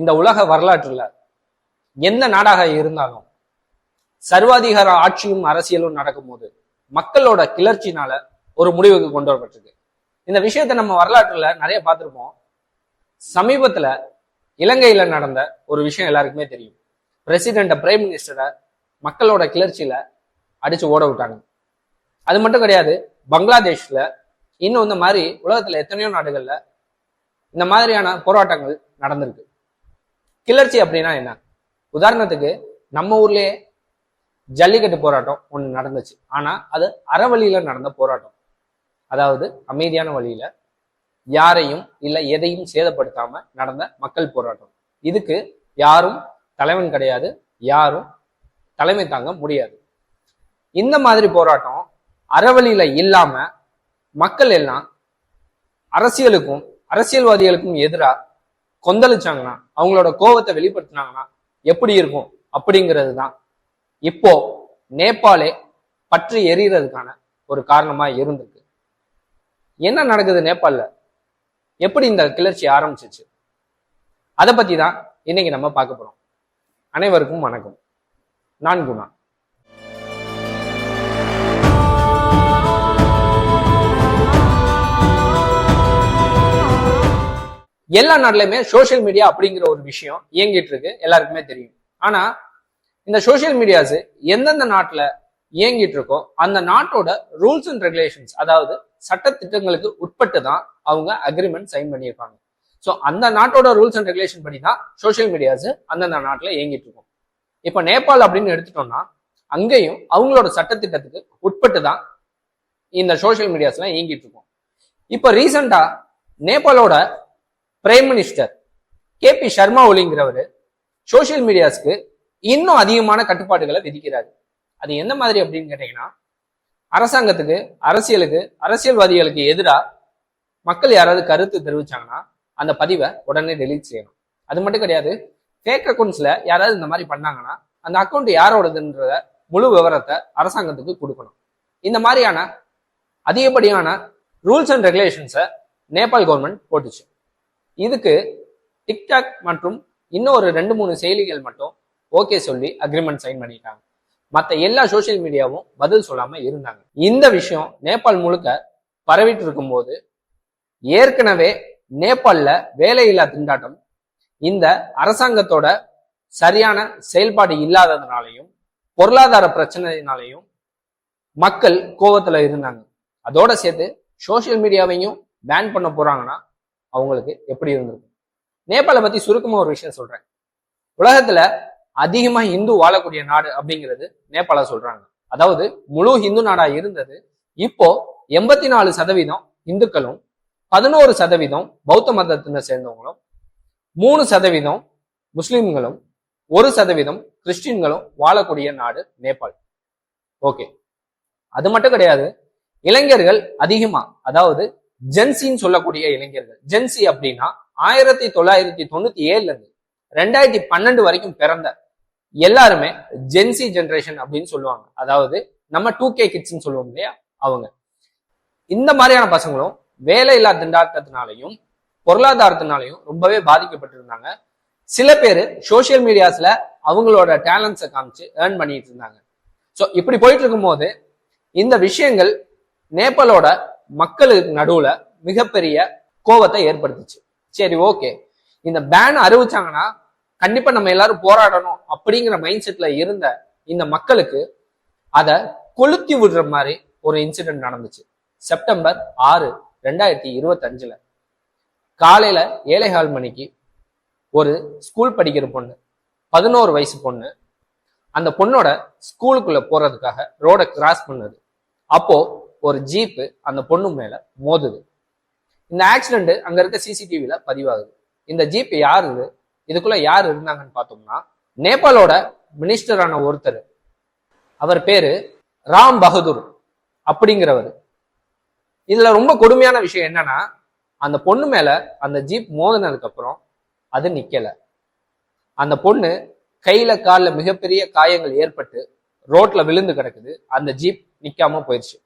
இந்த உலக வரலாற்றுல எந்த நாடாக இருந்தாலும் சர்வாதிகார ஆட்சியும் அரசியலும் நடக்கும்போது மக்களோட கிளர்ச்சினால ஒரு முடிவுக்கு கொண்டு வரப்பட்டிருக்கு. இந்த விஷயத்த நம்ம வரலாற்றுல நிறைய பார்த்துருப்போம். சமீபத்துல இலங்கையில நடந்த ஒரு விஷயம் எல்லாருக்குமே தெரியும். பிரசிடென்ட பிரைம் மினிஸ்டரை மக்களோட கிளர்ச்சியில அடிச்சு ஓட விட்டாங்க. அது மட்டும் கிடையாது பங்களாதேஷ்ல இன்னும் இந்த மாதிரி உலகத்துல எத்தனையோ நாடுகள்ல இந்த மாதிரியான போராட்டங்கள் நடந்திருக்கு. கிளர்ச்சி அப்படின்னா என்ன? உதாரணத்துக்கு நம்ம ஊர்லயே ஜல்லிக்கட்டு போராட்டம் ஒன்று நடந்துச்சு. ஆனால் அது அறவழியில நடந்த போராட்டம். அதாவது அமைதியான வழியில யாரையும் இல்லை எதையும் சேதப்படுத்தாம நடந்த மக்கள் போராட்டம். இதுக்கு யாரும் தலைவன் கிடையாது யாரும் தலைமை தாங்க முடியாது. இந்த மாதிரி போராட்டம் அறவழியில இல்லாம மக்கள் எல்லாம் அரசியலுக்கும் அரசியல்வாதிகளுக்கும் எதிராக கொந்தளிச்சாங்கன்னா அவங்களோட கோபத்தை வெளிப்படுத்தினாங்கன்னா எப்படி இருக்கும்? அப்படிங்கிறது தான் இப்போ நேபாளே பற்றி எரியறதுக்கான ஒரு காரணமா இருந்திருக்கு. என்ன நடக்குது நேபாளில்? எப்படி இந்த கிளர்ச்சி ஆரம்பிச்சிச்சு? அதை பத்தி தான் இன்னைக்கு நம்ம பார்க்க போறோம். அனைவருக்கும் வணக்கம். நான் குணா. எல்லா நாட்டிலையுமே சோஷியல் மீடியா அப்படிங்கிற ஒரு விஷயம் இயங்கிட்டு இருக்கு. எல்லாருக்குமே தெரியும். ஆனா இந்த சோஷியல் மீடியாஸ் எந்தெந்த நாட்டுல இயங்கிட்டு இருக்கோ அந்த நாட்டோட ரூல்ஸ் அண்ட் ரெகுலேஷன்ஸ் அதாவது சட்ட திட்டங்களுக்கு உட்பட்டு தான் அவங்க அக்ரிமெண்ட் சைன் பண்ணியிருப்பாங்க ஸோ அந்த நாட்டோட ரூல்ஸ் அண்ட் ரெகுலேஷன் படி தான் சோஷியல் மீடியாஸ் அந்தந்த நாட்டில் இயங்கிட்டு இருக்கும். இப்போ நேபாள் அப்படின்னு எடுத்துட்டோம்னா அங்கேயும் அவங்களோட சட்டத்திட்டத்துக்கு உட்பட்டு தான் இந்த சோஷியல் மீடியாஸ்லாம் இயங்கிட்டு இருக்கும். இப்போ ரீசெண்டா நேபாளோட prime minister K P Sharma ஒலிங்கிறவர் social மீடியாஸ்க்கு இன்னும் அதிகமான கட்டுப்பாடுகளை விதிக்கிறாரு. அது எந்த மாதிரி அப்படின்னு கேட்டீங்கன்னா அரசாங்கத்துக்கு அரசியலுக்கு அரசியல்வாதிகளுக்கு எதிராக மக்கள் யாராவது கருத்து தெரிவிச்சாங்கன்னா அந்த பதிவை உடனே டெலீட் செய்யணும். அது மட்டும் கிடையாது ஃபேக் அக்கௌண்ட்ஸ்ல யாராவது இந்த மாதிரி பண்ணாங்கன்னா அந்த அக்கௌண்ட் யாரோடதுன்றத முழு விவரத்தை அரசாங்கத்துக்கு கொடுக்கணும். இந்த மாதிரியான அதிகப்படியான ரூல்ஸ் அண்ட் ரெகுலேஷன்ஸை நேபாள் கவர்மெண்ட் போட்டுச்சு. இதுக்கு டிக்டாக் மற்றும் இன்னொரு ரெண்டு மூணு செயலிகள் மட்டும் ஓகே சொல்லி அக்ரிமெண்ட் சைன் பண்ணிட்டாங்க மற்ற எல்லா சோஷியல் மீடியாவும் பதில் சொல்லாம இருந்தாங்க. இந்த விஷயம் நேபாள் முழுக்க பரவிட்டு இருக்கும்போது ஏற்கனவே நேபாளில் வேலையில்லா திண்டாட்டம் இந்த அரசாங்கத்தோட சரியான செயல்பாடு இல்லாததுனாலையும் பொருளாதார பிரச்சனையினாலையும் மக்கள் கோவத்துல இருந்தாங்க. அதோட சேர்த்து சோஷியல் மீடியாவையும் பேன் பண்ண போறாங்கன்னா அவங்களுக்கு எப்படி இருந்திருக்கும் நேபாளை பத்தி சுருக்கமா ஒரு விஷயம் சொல்றேன். உலகத்துல அதிகமா இந்து வாழக்கூடிய நாடு அப்படிங்கிறது நேபாள சொல்றாங்க. அதாவது முழு இந்து நாடா இருந்தது. இப்போ எண்பத்தி நாலு சதவீதம் இந்துக்களும் பதினோரு சதவீதம் பௌத்த மதத்தினை சேர்ந்தவங்களும் மூணு சதவீதம் முஸ்லிம்களும் ஒரு சதவீதம் கிறிஸ்டின்களும் வாழக்கூடிய நாடு நேபாள். ஓகே. அது மட்டும் கிடையாது. இளைஞர்கள் அதிகமா அதாவது ஜென்சின்னு சொல்லக்கூடிய இளைஞர்கள். ஜென்சி அப்படின்னா ஆயிரத்தி தொள்ளாயிரத்தி தொண்ணூத்தி ஏழுல இருந்து ரெண்டாயிரத்தி பன்னெண்டு வரைக்கும் பிறந்த எல்லாருமே ஜென்சி ஜென்ரேஷன் அப்படின்னு சொல்லுவாங்க. அதாவது நம்ம டூ கே கிட்ஸ்ன்னு சொல்லுவோம் இல்லையா? அவங்க. இந்த மாதிரியான பசங்களும் வேலையில்லா திண்டாட்டத்தினாலையும் பொருளாதாரத்தினாலையும் ரொம்பவே பாதிக்கப்பட்டிருந்தாங்க. சில பேர் சோசியல் மீடியாஸ்ல அவங்களோட டேலண்ட்ஸை காமிச்சு ஏர்ன் பண்ணிட்டு இருந்தாங்க. ஸோ இப்படி போயிட்டு இருக்கும்போது இந்த விஷயங்கள் நேபாளோட மக்களுக்கு நடுவுல மிகப்பெரிய கோபத்தை ஏற்படுத்துச்சு. சரி ஓகே இந்த பேன் அறிவிச்சாங்கன்னா கண்டிப்பா நம்ம எல்லாரும் போராடணும் அப்படிங்கிற மைண்ட் செட்ல இருந்த இந்த மக்களுக்கு அதை கொளுத்தி விடுற மாதிரி ஒரு இன்சிடென்ட் நடந்துச்சு. செப்டம்பர் ஆறு ரெண்டாயிரத்தி இருபத்தஞ்சுல. காலையில ஏழைகால் மணிக்கு ஒரு ஸ்கூல் படிக்கிற பொண்ணு பதினோரு வயசு பொண்ணு அந்த பொண்ணோட ஸ்கூலுக்குள்ள போறதுக்காக ரோட கிராஸ் பண்ணுது. அப்போ ஒரு ஜீப்பு அந்த பொண்ணு மேல மோதுது. இந்த ஆக்சிடென்ட் அங்க இருக்க சிசிடிவில பதிவாகுது. இந்த ஜீப் யார் இது? இதுக்குள்ள யார் இருந்தாங்கன்னு பார்த்தோம்னா நேபாளோட மினிஸ்டரான ஒருத்தர். அவர் பேரு ராம் பகதூர் அப்படிங்கிறவர். இதுல ரொம்ப கொடுமையான விஷயம் என்னன்னா அந்த பொண்ணு மேல அந்த ஜீப் மோதினதுக்கு அப்புறம் அது நிக்கல. அந்த பொண்ணு கையில கால்ல மிகப்பெரிய காயங்கள் ஏற்பட்டு ரோட்ல விழுந்து கிடக்குது. அந்த ஜீப் நிக்காம போயிடுச்சு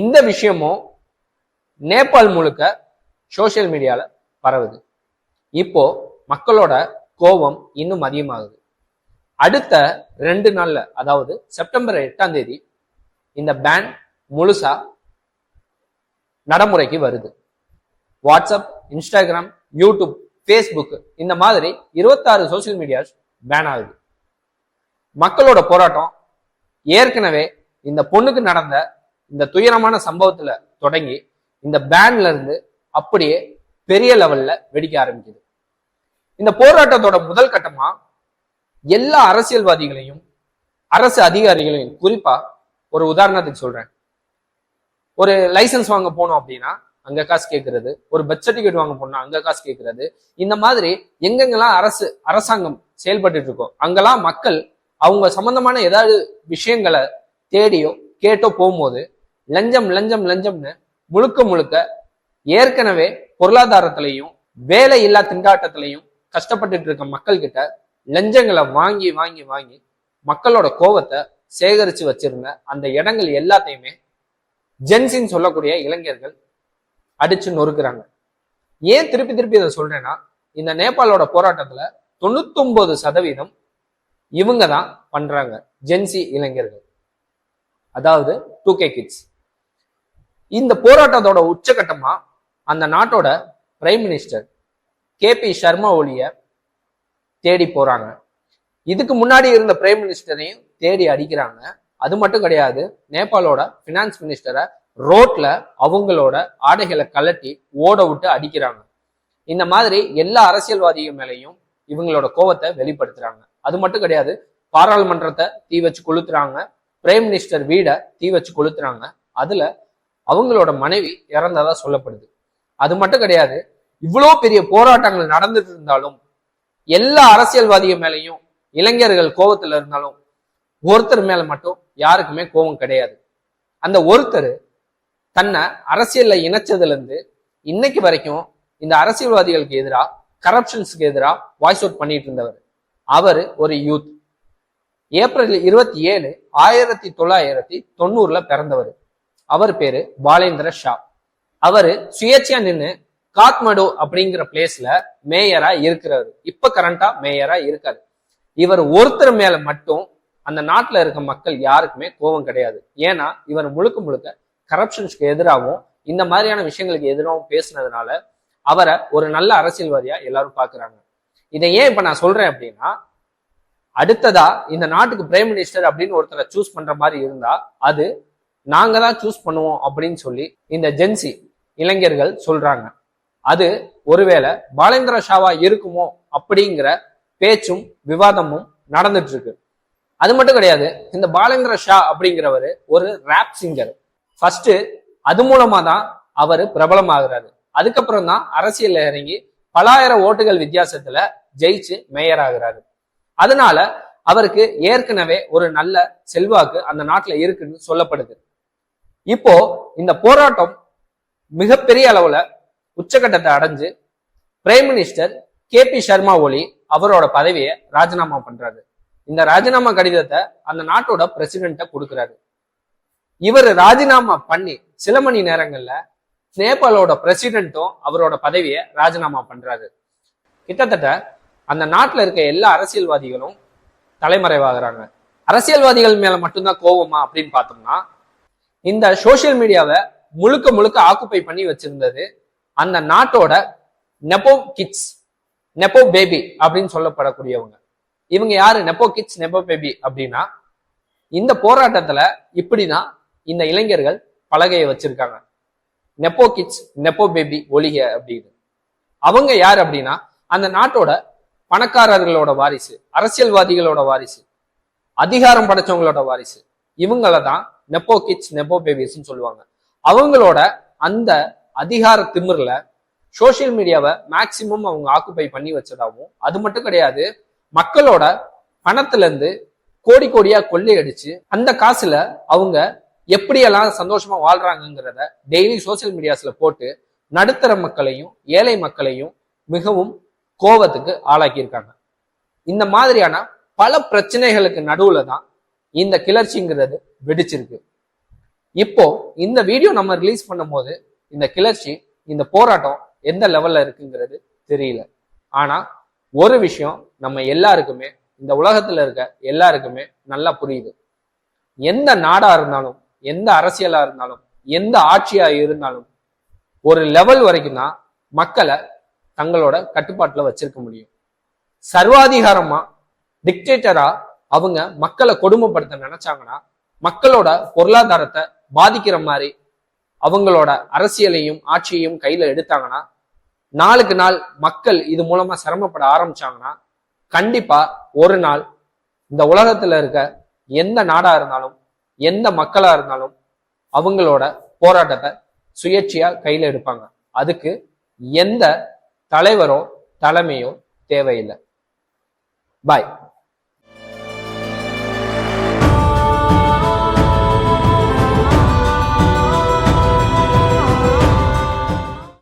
இந்த விஷயமும் நேபாள் முழுக்க சோசியல் மீடியாவில் பரவுது. இப்போ மக்களோட கோபம் இன்னும் அதிகமாகுது. அடுத்த ரெண்டு நாள்ல அதாவது செப்டம்பர் எட்டாம் தேதி இந்த பேன் முழுசா நடைமுறைக்கு வருது. வாட்ஸ்அப் இன்ஸ்டாகிராம் யூடியூப் ஃபேஸ்புக் இந்த மாதிரி இருபத்தாறு சோசியல் மீடியாஸ் பேன் ஆகுது. மக்களோட போராட்டம் ஏற்கனவே இந்த பொண்ணுக்கு நடந்த இந்த துயரமான சம்பவத்துல தொடங்கி இந்த பேன்ல இருந்து அப்படியே பெரிய லெவல்ல வெடிக்க ஆரம்பிக்குது. இந்த போராட்டத்தோட முதல் கட்டமா எல்லா அரசியல்வாதிகளையும் அரசு அதிகாரிகளையும் குறிப்பா ஒரு உதாரணத்துக்கு சொல்றேன். ஒரு லைசன்ஸ் வாங்க போனோம் அப்படின்னா அங்க காசு கேட்கறது ஒரு பர்த் சர்டிஃபிகேட் வாங்க போனா அங்க காசு கேட்கறது இந்த மாதிரி எங்கெங்கெல்லாம் அரசு அரசாங்கம் செயல்பட்டு இருக்கோ அங்கெல்லாம் மக்கள் அவங்க சம்பந்தமான ஏதாவது விஷயங்களை தேடியோ கேட்டோ போகும்போது லஞ்சம் லஞ்சம் லஞ்சம்னு முழுக்க முழுக்க ஏற்கனவே பொருளாதாரத்திலையும் வேலை இல்லா திண்டாட்டத்திலையும் கஷ்டப்பட்டுட்டு இருக்க மக்கள் கிட்ட லஞ்சங்களை வாங்கி வாங்கி வாங்கி மக்களோட கோபத்தை சேகரிச்சு வச்சிருந்த அந்த இடங்கள் எல்லாத்தையுமே ஜென்சின்னு சொல்லக்கூடிய இளைஞர்கள் அடிச்சு நொறுக்குறாங்க. ஏன் திருப்பி திருப்பி இதை சொல்றேன்னா இந்த நேபாளோட போராட்டத்துல தொண்ணூத்தொன்பது சதவீதம் இவங்க தான் பண்றாங்க ஜென்சி இளைஞர்கள். அதாவது டூ கே கிட்ஸ் இந்த போராட்டத்தோட உச்சகட்டமா அந்த நாட்டோட prime minister K P Sharma ஒலிய தேடி போறாங்க. இதுக்கு முன்னாடி இருந்த பிரைம் மினிஸ்டரையும் தேடி அடிக்கிறாங்க. அது மட்டும் கிடையாது நேபாளோட பினான்ஸ் மினிஸ்டரை ரோட்ல அவங்களோட ஆடைகளை கலட்டி ஓட விட்டு அடிக்கிறாங்க. இந்த மாதிரி எல்லா அரசியல்வாதிகள் மேலையும் இவங்களோட கோவத்தை வெளிப்படுத்துறாங்க. அது மட்டும் கிடையாது பாராளுமன்றத்தை தீ வச்சு கொளுத்துறாங்க. பிரைம் மினிஸ்டர் வீடை தீ வச்சு கொளுத்துறாங்க. அதுல அவங்களோட மனைவி இறந்ததா சொல்லப்படுது. அது மட்டும் கிடையாது இவ்வளோ பெரிய போராட்டங்கள் நடந்துட்டு இருந்தாலும் எல்லா அரசியல்வாதிகள் மேலையும் இளைஞர்கள் கோபத்துல இருந்தாலும் ஒருத்தர் மேல மட்டும் யாருக்குமே கோபம் கிடையாது. அந்த ஒருத்தர் தன்னை அரசியல்ல இணைச்சதுல இருந்து இன்னைக்கு வரைக்கும் இந்த அரசியல்வாதிகளுக்கு எதிராக கரப்ஷன்ஸ்க்கு எதிராக வாய்ஸ் அவுட் பண்ணிட்டு இருந்தவர். அவர் ஒரு யூத் ஏப்ரல் இருபத்தி ஏழு ஆயிரத்தி தொள்ளாயிரத்தி தொண்ணூறுல பிறந்தவர். அவர் பேரு பாலேந்திர ஷா. அவரு சுயேட்சையா நின்று காத்மடு அப்படிங்கிற பிளேஸ்ல மேயரா இருக்கிறாரு. இப்ப கரண்டா மேயரா இருக்காரு. இவர் ஒருத்தர் மேல மட்டும் அந்த நாட்டுல இருக்க மக்கள் யாருக்குமே கோபம் கிடையாது. ஏன்னா இவர் முழுக்க முழுக்க கரப்ஷன்ஸ்க்கு எதிராகவும் இந்த மாதிரியான விஷயங்களுக்கு எதிராகவும் பேசுனதுனால அவரை ஒரு நல்ல அரசியல்வாதியா எல்லாரும் பாக்குறாங்க. இதை ஏன் இப்ப நான் சொல்றேன் அப்படின்னா அடுத்ததா இந்த நாட்டுக்கு பிரைம் மினிஸ்டர் அப்படின்னு ஒருத்தரை சூஸ் பண்ற மாதிரி இருந்தா அது நாங்க தான் சூஸ் பண்ணுவோம் அப்படின்னு சொல்லி இந்த ஜென்சி இளைஞர்கள் சொல்றாங்க. அது ஒருவேளை பாலேந்திர ஷாவா இருக்குமோ அப்படிங்கிற பேச்சும் விவாதமும் நடந்துட்டு இருக்கு அது மட்டும் கிடையாது இந்த பாலேந்திர ஷா அப்படிங்கிறவர் ஒரு ரேப் சிங்கர் ஃபர்ஸ்ட் அது மூலமா தான் அவர் பிரபலமாகிறாரு. அதுக்கப்புறம் தான் அரசியல்ல இறங்கி பலாயிரம் ஓட்டுகள் வித்தியாசத்துல ஜெயிச்சு மேயர் ஆகிறாரு. அதனால அவருக்கு ஏற்கனவே ஒரு நல்ல செல்வாக்கு அந்த நாட்டுல இருக்குன்னு சொல்லப்படுது. இப்போ இந்த போராட்டம் மிகப்பெரிய அளவுல உச்சகட்டத்தை அடைஞ்சு prime minister K P Sharma Oli அவரோட பதவியை ராஜினாமா பண்றாரு. இந்த ராஜினாமா கடிதத்தை அந்த நாட்டோட பிரசிடென்ட்ட கொடுக்குறாரு. இவர் ராஜினாமா பண்ணி சில மணி நேரங்கள்ல நேபாளோட பிரசிடென்ட்டும் அவரோட பதவியை ராஜினாமா பண்றாரு. கிட்டத்தட்ட அந்த நாட்டில் இருக்க எல்லா அரசியல்வாதிகளும் தலைமறைவாகிறாங்க. அரசியல்வாதிகள் மேல மட்டும்தான் கோவமா அப்படின்னு பார்த்தோம்னா இந்த சோசியல் மீடியாவை முழுக்க முழுக்க ஆக்குப்பை பண்ணி வச்சிருந்தது அந்த நாட்டோட நெப்போ கிட்ஸ் நெப்போ பேபி அப்படின்னு சொல்லப்படக்கூடியவங்க. இவங்க யாரு? நெப்போ கிட்ஸ் நெப்போ பேபி அப்படின்னா இந்த போராட்டத்துல இப்படிதான் இந்த இளைஞர்கள் பலகையை வச்சிருக்காங்க. நெப்போ கிட்ஸ் நெப்போ பேபி ஒளிக அப்படின்னு. அவங்க யார் அப்படின்னா அந்த நாட்டோட பணக்காரர்களோட வாரிசு அரசியல்வாதிகளோட வாரிசு அதிகாரம் படைச்சவங்களோட வாரிசு. இவங்கள தான் நெப்போ கிட்ஸ் நெப்போ பேபிஸ்ன்னு சொல்லுவாங்க. அவங்களோட அந்த அதிகார திமிர்ல சோசியல் மீடியாவை மேக்சிமம் அவங்க ஆக்குப்பை பண்ணி வச்சதாகவும் அது மட்டும் கிடையாது மக்களோட பணத்துல இருந்து கோடி கோடியா கொள்ளையடிச்சு அந்த காசுல அவங்க எப்படியெல்லாம் சந்தோஷமா வாழ்றாங்கங்கிறத டெய்லி சோசியல் மீடியாஸ்ல போட்டு நடுத்தர மக்களையும் ஏழை மக்களையும் மிகவும் கோபத்துக்கு ஆளாக்கியிருக்காங்க. இந்த மாதிரியான பல பிரச்சனைகளுக்கு நடுவுல தான் இந்த கிளர்ச்சிங்கிறது வெடிச்சிருக்கு. இப்போ இந்த வீடியோ நம்ம ரிலீஸ் பண்ணும்போது இந்த கிளர்ச்சி இந்த போராட்டம் எந்த லெவல்ல இருக்குங்கிறது தெரியல. ஆனா ஒரு விஷயம் நம்ம எல்லாருக்குமே இந்த உலகத்துல இருக்க எல்லாருக்குமே நல்லா புரியுது. எந்த நாடா இருந்தாலும் எந்த அரசியலா இருந்தாலும் எந்த ஆட்சியா இருந்தாலும் ஒரு லெவல் வரைக்கும் தான் மக்களை தங்களோட கட்டுப்பாட்டுல வச்சிருக்க முடியும். சர்வாதிகாரமா டிக்டேட்டரா அவங்க மக்களை கொடுமைப்படுத்த நினைச்சாங்கன்னா மக்களோட பொருளாதாரத்தை பாதிக்கிற மாதிரி அவங்களோட அரசியலையும் ஆட்சியையும் கையில எடுத்தாங்கன்னா நாளுக்கு நாள் மக்கள் இது மூலமா சிரமப்பட ஆரம்பிச்சாங்கன்னா கண்டிப்பா ஒரு நாள் இந்த உலகத்துல இருக்க எந்த நாடா இருந்தாலும் எந்த மக்களா இருந்தாலும் அவங்களோட போராட்டத்தை சுயேட்சையா கையில எடுப்பாங்க. அதுக்கு எந்த தலைவரோ தலைமையோ தேவையில்லை. பாய்